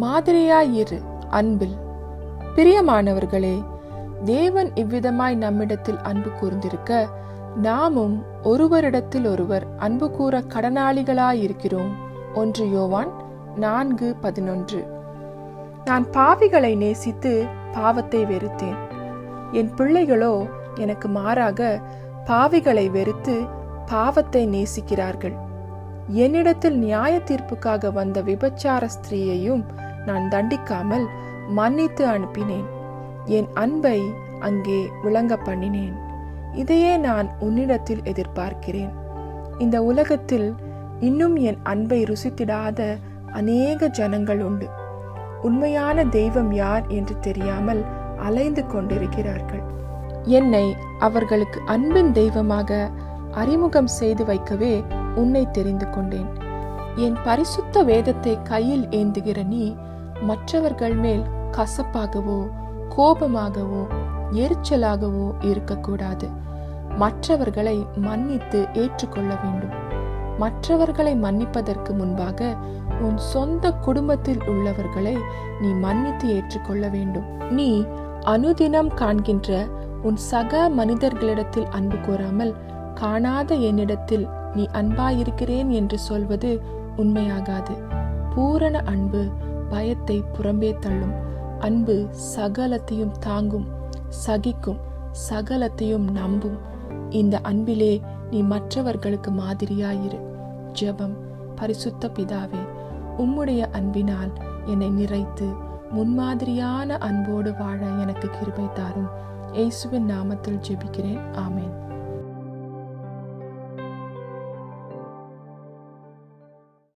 மாதிரியாயிரு அன்பில். பிரியமானவர்களே தேவன் இவ்விதமாய் நம்மிடத்தில் அன்பு கூர்ந்திருக்க நாமும் ஒருவரிடத்தில் ஒருவர் அன்பு கூற கடனாளிகளாயிருக்கிறோம். ஒன்று யோவான் நான்கு பதினொன்று. நான் பாவிகளை நேசித்து பாவத்தை வெறுத்தேன். என் பிள்ளைகளோ எனக்கு மாறாக பாவிகளை வெறுத்து பாவத்தை நேசிக்கிறார்கள். என்னிடத்தில் நியாய தீர்ப்புக்காக வந்த விபச்சார ஸ்திரீயையும் நான் தண்டிக்காமல் மன்னித்து அனுப்பினேன். என் அன்பை அங்கே விளங்க பண்ணினேன். இதையே நான் உன்னிடத்தில் எதிர்பார்க்கிறேன். இந்த உலகத்தில் இன்னும் என் அன்பை ருசித்திடாத அநேக ஜனங்கள் உண்டு. உண்மையான தெய்வம் யார் என்று தெரியாமல் அலைந்து கொண்டிருக்கிறார்கள். என்னை அவர்களுக்கு அன்பின் தெய்வமாக அறிமுகம் செய்து வைக்கவே உன்னை தெரிந்து கொண்டேன். என் பரிசுத்த வேதத்தை கையில் ஏந்துகிற நீ மற்றவர்கள் மேல் கசப்பாகவோ கோபமாகவோ எரிச்சலாகவோ இருக்கக்கூடாது. மற்றவர்களை மன்னித்து ஏற்றுக்கொள்ள வேண்டும். மற்றவர்களை மன்னிப்பதற்கு முன்பாக உன் சொந்த குடும்பத்தில் உள்ளவர்களை நீ மன்னித்து ஏற்றுக்கொள்ள வேண்டும். நீ அனுதினம் காண்கின்ற உன் சக மனிதர்களிடத்தில் அன்பு கூறாமல் காணாத என்னிடத்தில் நீ அன்பாயிருக்கிறேன் என்று சொல்வது உண்மையாகாது. பூரண அன்பு பயத்தை புறம்பே தள்ளும். அன்பு சகலத்தையும் தாங்கும் சகிக்கும் சகலத்தையும் நம்பும். இந்த அன்பிலே நீ மற்றவர்களுக்கு மாதிரியாயிரு. ஜெபம். பரிசுத்த பிதாவே உம்முடைய அன்பினால் என்னை நிறைத்து முன்மாதிரியான அன்போடு வாழ எனக்கு கிருபை தாரும். இயேசுவின் நாமத்தில் ஜெபிக்கிறேன். ஆமேன்.